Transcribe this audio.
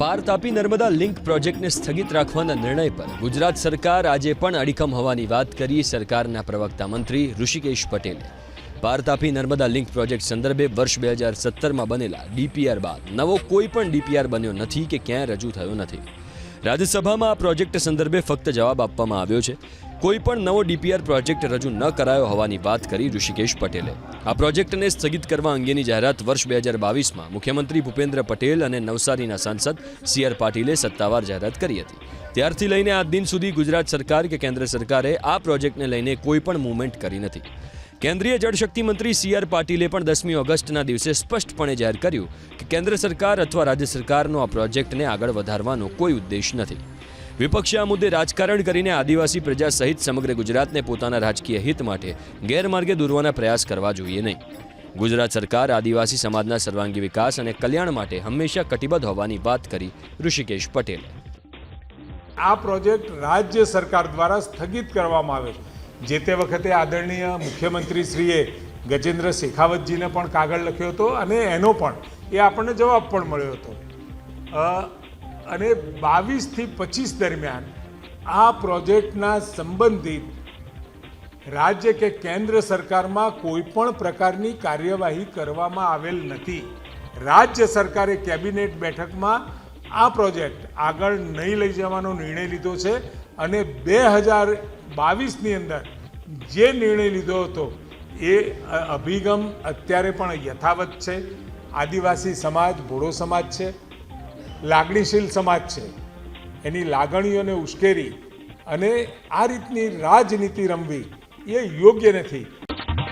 પાર તાપી નર્મદા લિંક પ્રોજેક્ટને સ્થગિત રાખવાના નિર્ણય પર ગુજરાત સરકાર આજે પણ અડીખમ હોવાની વાત કરી સરકારના પ્રવક્તા મંત્રી ઋષિકેશ પટેલે. પાર તાપી નર્મદા લિંક પ્રોજેક્ટ સંદર્ભે વર્ષ બે હજાર સત્તરમાં બનેલા ડીપીઆર બાદ નવો કોઈ પણ ડીપીઆર બન્યો નથી કે ક્યાંય રજૂ થયો નથી. રાજ્યસભામાં આ પ્રોજેક્ટ સંદર્ભે ફક્ત જવાબ આપવામાં આવ્યો છે. કોઈ પણ નવો ડીપીઆર પ્રોજેક્ટ રજૂ ન કરાયો હોવાની વાત કરી ઋષિકેશ પટેલે. આ પ્રોજેક્ટને સ્થગિત કરવા અંગેની જાહેરાત વર્ષ બે હજાર બાવીસમાં મુખ્યમંત્રી ભૂપેન્દ્ર પટેલ અને નવસારીના સાંસદ સી આર પાટીલે સત્તાવાર જાહેરાત કરી હતી. ત્યારથી લઈને આજ દિન સુધી ગુજરાત સરકાર કે કેન્દ્ર સરકારે આ પ્રોજેક્ટને લઈને કોઈ પણ મૂવમેન્ટ કરી નથી. કેન્દ્રીય જળશક્તિ મંત્રી સી આર પાટીલે પણ દસમી ઓગસ્ટના દિવસે સ્પષ્ટપણે જાહેર કર્યું કે કેન્દ્ર સરકાર અથવા રાજ્ય સરકારનો આ પ્રોજેક્ટને આગળ વધારવાનો કોઈ ઉદ્દેશ નથી. વિપક્ષે આ મુદ્દે રાજકારણ કરીને આદિવાસી પ્રજા સહિત સમગ્ર ગુજરાતને પોતાના રાજકીય હિત માટે ગેરમાર્ગે દોરવાના પ્રયાસ કરવા જોઈએ નહીં. ગુજરાત સરકાર આદિવાસી સમાજના સર્વાંગી વિકાસ અને કલ્યાણ માટે હંમેશા કટિબદ્ધ હોવાની વાત કરી ઋષિકેશ પટેલે. આ પ્રોજેક્ટ રાજ્ય સરકાર દ્વારા સ્થગિત કરવામાં આવે છે. જે તે વખતે આદરણીય મુખ્યમંત્રી શ્રીએ ગજેન્દ્ર શેખાવતજીને પણ કાગળ લખ્યો હતો અને એનો પણ એ આપણને જવાબ પણ મળ્યો હતો. અને બાવીસથી પચીસ દરમિયાન આ પ્રોજેક્ટના સંબંધિત રાજ્ય કે કેન્દ્ર સરકારમાં કોઈ પણ પ્રકારની કાર્યવાહી કરવામાં આવેલ નથી. રાજ્ય સરકારે કેબિનેટ બેઠકમાં આ પ્રોજેક્ટ આગળ નહીં લઈ જવાનો નિર્ણય લીધો છે અને બે હજાર બાવીસની અંદર જે નિર્ણય લીધો હતો એ અભિગમ અત્યારે પણ યથાવત છે. આદિવાસી સમાજ બોડો સમાજ છે. લાગણીશીલ સમાજ છે. એની લાગણીઓને ઉશ્કેરી અને આ રીતની રાજનીતિ રમવી એ યોગ્ય નથી.